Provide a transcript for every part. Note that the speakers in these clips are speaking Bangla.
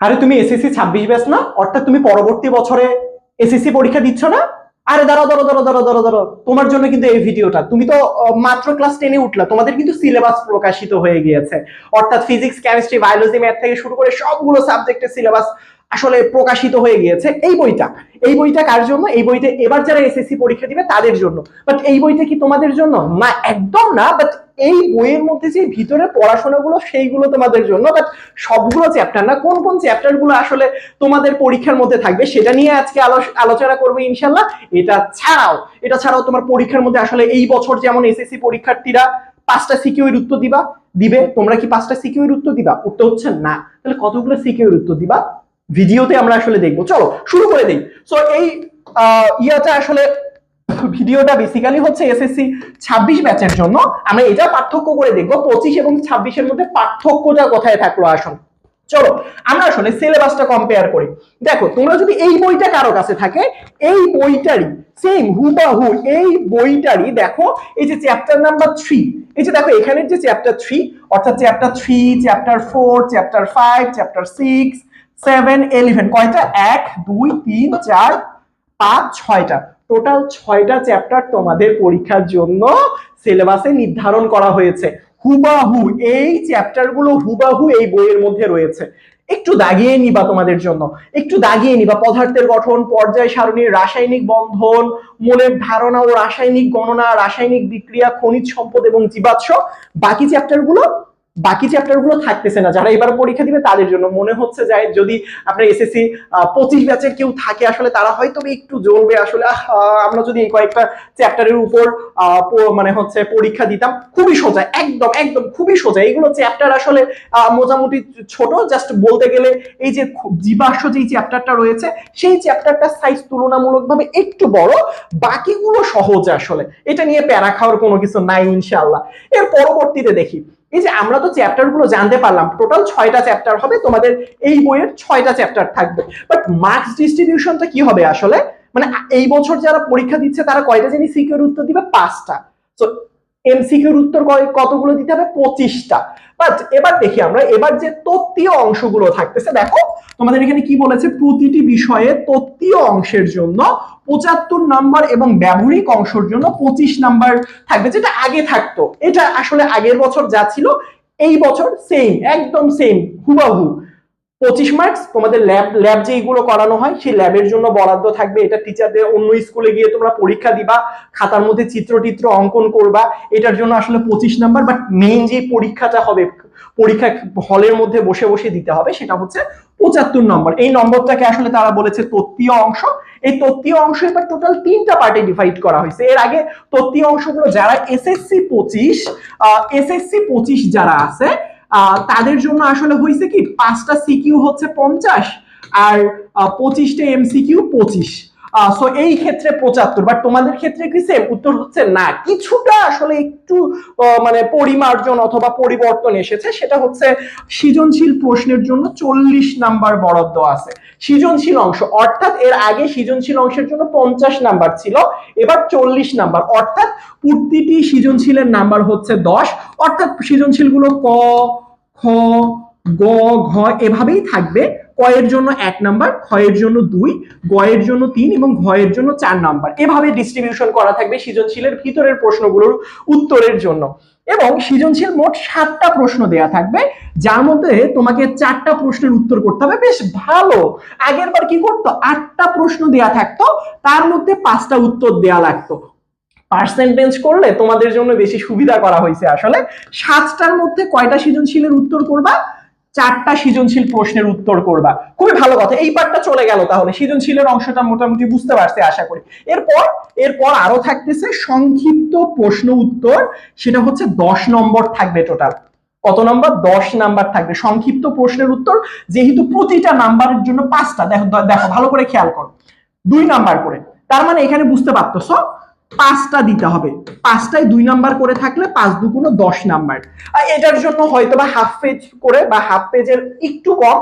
আরে তুমি এসএসসি ছাব্বিশ ব্যাচ না? অর্থাৎ তুমি পরবর্তী বছরে এসএসসি পরীক্ষা দিচ্ছ না? আরে দাঁড়াও দাঁড়াও দাঁড়াও দাঁড়াও দাঁড়াও দাঁড়াও। তোমার জন্য কিন্তু এই ভিডিওটা। তুমি তো মাত্র ক্লাস টেনে উঠলা। তোমাদের কিন্তু সিলেবাস প্রকাশিত হয়ে গিয়েছে। অর্থাৎ ফিজিক্স কেমিস্ট্রি বায়োলজি ম্যাথ থেকে শুরু করে সবগুলো সাবজেক্টের সিলেবাস আসলে প্রকাশিত হয়ে গিয়েছে। এই বইটা এই বইটা কার জন্য? এই বইটা এবার যারা এসএসসি পরীক্ষা দিবে তাদের জন্য। বাট এই বইটা কি তোমাদের জন্য? না, একদম না বাট এই বইয়ের মধ্যে যে ভিতরে পড়াশোনাগুলো, সেইগুলো তোমাদের জন্য বাট সবগুলো চ্যাপ্টার না, কোন কোন চ্যাপ্টারগুলো আসলে তোমাদের পরীক্ষার মধ্যে থাকবে, সেটা নিয়ে আজকে আলোচনা করব ইনশাল্লাহ এটা ছাড়াও এটা ছাড়াও তোমার পরীক্ষার মধ্যে আসলে এই বছর যেমন এসএসসি পরীক্ষার্থীরা পাঁচটা সিকিউর উত্তর দিবা, দিবে, তোমরা কি পাঁচটা সিকিউর উত্তর দিবা? উত্তর হচ্ছে না। তাহলে কতগুলো সিকিউর উত্তর দিবা? ভিডিওতে আমরা আসলে দেখব। চলো, শুরু করে দিই। সো এই ইয়াটা আসলে ভিডিওটা বেসিক্যালি হচ্ছে এসএসসি ছাব্বিশ ব্যাচের জন্য। আমরা এটা পার্থক্য করে দেখব, পঁচিশ এবং ছাব্বিশের মধ্যে পার্থক্যটা কোথায় থাকল আসুন। চলো, আমরা আসলে সিলেবাসটা কম্পেয়ার করি। দেখো, তোমরা যদি এই বইটা কারও কাছে থাকে, এই বইটারই সেম হুবাহু এই বইটারই দেখো, এই যে চ্যাপ্টার নাম্বার থ্রি এই যে দেখো এখানের যে চ্যাপ্টার থ্রি অর্থাৎ chapter three chapter four chapter five chapter six seven eleven কয়টা? এক, দুই, তিন, চার, পাঁচ, ছয়টা। টোটাল ছয়টা চ্যাপ্টার তোমাদের পরীক্ষার জন্য সিলেবাসে নির্ধারণ করা হয়েছে। হুবাহু, এই চ্যাপ্টারগুলো হুবাহু এই বইয়ের মধ্যে রয়েছে। একটু দাগিয়ে নিবা তোমাদের জন্য। একটু দাগিয়ে নিবা। পদার্থের গঠন, পর্যায় সারণী, রাসায়নিক বন্ধন, মনের ধারণা ও রাসায়নিক গণনা, রাসায়নিক বিক্রিয়া, খনিজ সম্পদ এবং জীবাশ্ম। বাকি চ্যাপ্টারগুলো বাকি চ্যাপ্টারগুলো থাকতেছে না, যারা এবার পরীক্ষা দিবে তাদের জন্য। মনে হচ্ছে যায় যদি আপনার এসএসসি পঁচিশ ব্যাচের কেউ থাকে আসলে তারা হয়তো একটু জ্বলবে আসলে আমরা যদি এই কয়েকটা চ্যাপ্টারের উপর মানে হচ্ছে পরীক্ষা দিতাম, খুবই সোজা, একদম একদম খুবই সোজা। এগুলো চ্যাপ্টার আসলে মোটামুটি ছোট জাস্ট বলতে গেলে এই যে জীবাশ্ম যেই চ্যাপ্টারটা রয়েছে, সেই চ্যাপ্টারটার সাইজ তুলনামূলকভাবে একটু বড়, বাকিগুলো সহজ আসলে। এটা নিয়ে প্যারা খাওয়ার কোনো কিছু নাই ইনশাল্লাহ এর পরবর্তীতে দেখি এই যে আমরা তো চ্যাপ্টারগুলো জানতে পারলাম টোটাল ছয়টা চ্যাপ্টার হবে, তোমাদের এই বইয়ের ছয়টা চ্যাপ্টার থাকবে। বাট মার্কস ডিস্ট্রিবিউশনটা কি হবে আসলে? মানে এই বছর যারা পরীক্ষা দিচ্ছে, তারা কয়টা জিনিস সিকিউর উত্তর দিবে? পাঁচটা। তো এমসিকিউর উত্তর কতগুলো দিতে হবে? পঁচিশটা। বাট এবার দেখি আমরা, এবার যে তত্ত্বীয় অংশগুলো থাকতেছে, দেখো তোমাদের এখানে কি বলেছে? প্রতিটি বিষয়ে তত্ত্বীয় অংশের জন্য পঁচাত্তর নাম্বার এবং ব্যবহারিক অংশের জন্য পঁচিশ নাম্বার থাকবে, যেটা আগে থাকতো। এটা আসলে আগের বছর যা ছিল, এই বছর সেম একদম সেম হুবাহু। পঁচিশ মার্কস তোমাদের ল্যাব ল্যাব যেইগুলো করানো হয়, সেই ল্যাবের জন্য বরাদ্দ থাকবে। এটা টিচারদের অন্য স্কুলে গিয়ে তোমরা পরীক্ষা দিবা, খাতার মধ্যে চিত্র টিত্র অঙ্কন করবা। এটার জন্য আসলে পঁচিশ নাম্বার বাট মেইন যে পরীক্ষাটা হবে, পরীক্ষা হলের মধ্যে বসে বসে দিতে হবে, সেটা হচ্ছে পঁচাত্তর নম্বর এই নম্বরটাকে আসলে তারা বলেছে তত্ত্বীয় অংশ। এই তত্ত্বীয় অংশ এবার টোটাল তিনটা পার্টে ডিভাইড করা হয়েছে। এর আগে তত্ত্বীয় অংশগুলো যারা এসএসসি পঁচিশ এসএসসি পঁচিশ যারা আছে তাদের জন্য আসলে হয়েছে কি পাঁচটা সিকিউ হচ্ছে পঞ্চাশ আর পঁচিশটা এমসিকিউ পঁচিশ। সো এই ক্ষেত্রে পঁচাত্তর বাট তোমাদের ক্ষেত্রে কি সেম উত্তর হচ্ছে না। কিছুটা আসলে একটু মানে পরিমার্জন অথবা পরিবর্তন এসেছে, সেটা হচ্ছে সৃজনশীল প্রশ্নের জন্য চল্লিশ নাম্বার বরাদ্দ আছে। সৃজনশীল অংশ, অর্থাৎ এর আগে সৃজনশীল অংশের জন্য পঞ্চাশ নাম্বার ছিল, এবার চল্লিশ নাম্বার, অর্থাৎ প্রতিটি সৃজনশীলের নাম্বার হচ্ছে দশ, অর্থাৎ সৃজনশীলগুলো ক, খ, গ, ঘ, এভাবেই থাকবে। ক এর জন্য এক নাম্বার এর জন্য দুই গ এর জন্য তিন এবং ঘ এর জন্য চার নাম্বার। এভাবে ডিস্ট্রিবিউশন করা থাকবে সৃজনশীলের ভিতরের প্রশ্নগুলোর উত্তরের জন্য। এবং সৃজনশীল মোট সাতটা প্রশ্ন দেয়া থাকবে, যার মধ্যে তোমাকে চারটা প্রশ্নের উত্তর করতে হবে। বেশ ভালো! আগের বার কি করতো? আটটা প্রশ্ন দেয়া থাকতো, তার মধ্যে পাঁচটা উত্তর দেয়া লাগতো। পার্সেন্টেজ করলে তোমাদের জন্য বেশি সুবিধা করা হয়েছে আসলে। সাতটার মধ্যে কয়টা সৃজনশীলের উত্তর করবা? চারটা সৃজনশীল প্রশ্নের উত্তর করবা। খুবই ভালো কথা। এই পার্টটা চলে গেল তাহলে। সৃজনশীলের অংশটা মোটামুটি বুঝতে পারছে আশা করি। এরপর এরপর আরও থাকতেছে সংক্ষিপ্ত প্রশ্ন উত্তর। সেটা হচ্ছে দশ নম্বর থাকবে টোটাল কত নাম্বার? দশ নাম্বার থাকবে। সংক্ষিপ্ত প্রশ্নের উত্তর। যেহেতু প্রতিটা নাম্বারের জন্য পাঁচটা, দেখো দেখো, ভালো করে খেয়াল করো। দুই নাম্বার করে। তার মানে এখানে বুঝতে পারতেছো পাঁচটা দিতে হবে। পাঁচটায় দুই নাম্বার করে থাকলে পাঁচ দুগুণ দশ নাম্বার। আর এটার জন্য হয়তো বা হাফ পেজ করে বা হাফ পেজের একটু কম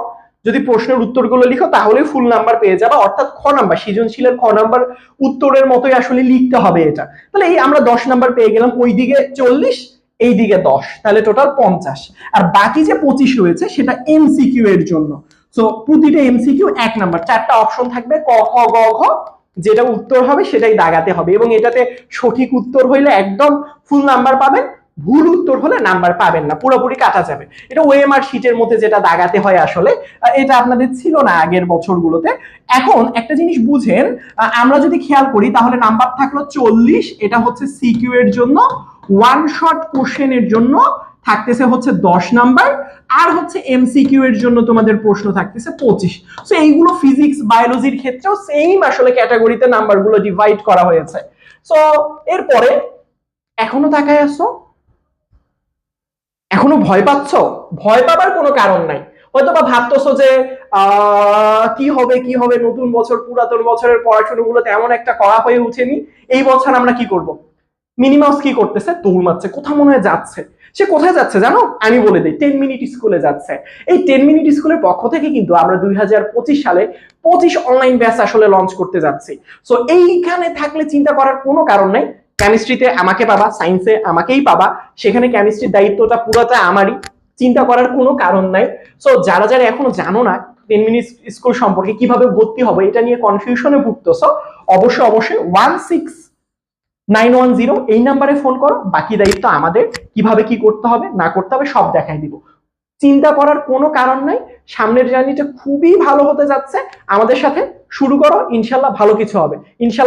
যদি প্রশ্নের উত্তরগুলো লিখো তাহলে ফুল নাম্বার পেয়ে যাবে। অর্থাৎ খ নাম্বার, সৃজনশীলের খ নাম্বার উত্তরের মতোই আসলে লিখতে হবে এটা। তাহলে এই আমরা দশ নাম্বার পেয়ে গেলাম ওই দিকে চল্লিশ এই দিকে দশ, তাহলে টোটাল পঞ্চাশ। আর বাকি যে পঁচিশ রয়েছে, সেটা এমসিকিউ এর জন্য। সো প্রতিটা এমসিকিউ এক নাম্বার। চারটা অপশন থাকবে, ক, খ, গ, ঘ যেটা উত্তর হবে সেটাই দাগাতে হবে এবং এটাতে সঠিক উত্তর হইলে একদম ফুল নাম্বার পাবেন, ভুল উত্তর হলে নাম্বার পাবেন না, পুরোপুরি কাটা যাবে। এটা ওএমআর শিটের মধ্যে যেটা দাগাতে হয় আসলে এটা আপনাদের ছিল না আগের বছরগুলোতে। এখন একটা জিনিস বুঝেন আমরা যদি খেয়াল করি তাহলে নাম্বার থাকল চল্লিশ, এটা হচ্ছে সিকিউ এর জন্য ওয়ান শর্ট কোশ্চেনের জন্য থাকতেছে হচ্ছে দশ নাম্বার, আর হচ্ছে এমসিকিউ এর জন্য তোমাদের প্রশ্ন থাকতেছে পঁচিশ। সো এইগুলো ফিজিক্স বায়োলজির ক্ষেত্রেও সেম আসলে ক্যাটাগরিতে নাম্বারগুলো ডিভাইড করা হয়েছে। সো এরপরে এখনও তাকায় আসো এখনও ভয় পাচ্ছ? ভয় পাবার কোনো কারণ নাই। হয়তো বা ভাবতেছো যে কি হবে কি হবে, নতুন বছর, পুরাতন বছরের পড়াশোনাগুলো তেমন একটা করা হয়ে উঠেনি এই বছর আমরা কি করব? মিনিমাস কি করতেছে? দৌড় মারছে, কোথাও মনে হয় যাচ্ছে। সে কোথায় যাচ্ছে জানো? আমি বলে দিই টেন মিনিট স্কুলে যাচ্ছে। এই টেন মিনিট স্কুলের পক্ষ থেকে কিন্তু আমরা দুই সালে পঁচিশ অনলাইন ব্যাচ আসলে লঞ্চ করতে যাচ্ছি। সো এইখানে থাকলে চিন্তা করার কোনো কারণ নাই। কেমিস্ট্রিতে আমাকে পাবা সায়েন্সে আমাকেই পাবা। সেখানে কেমিস্ট্রির দায়িত্বটা পুরোটা আমারই। চিন্তা করার কোনো কারণ নাই। সো যারা যারা এখনও জানো না টেন মিনিট স্কুল সম্পর্কে কীভাবে ভর্তি হবে, এটা নিয়ে কনফিউশনে সো অবশ্যই অবশ্যই one six nine one zero এই নাম্বারে ফোন করো, বাকি দায়িত্ব আমাদের, কীভাবে কি করতে হবে, না করতে হবে, সব দেখাই দিব। চিন্তা করার কোনো কারণ নাই, সামনের জার্নিটা খুবই ভালো হতে যাচ্ছে, আমাদের সাথে শুরু করো, ইনশাল্লাহ ভালো কিছু হবে। ইনশাল্লাহ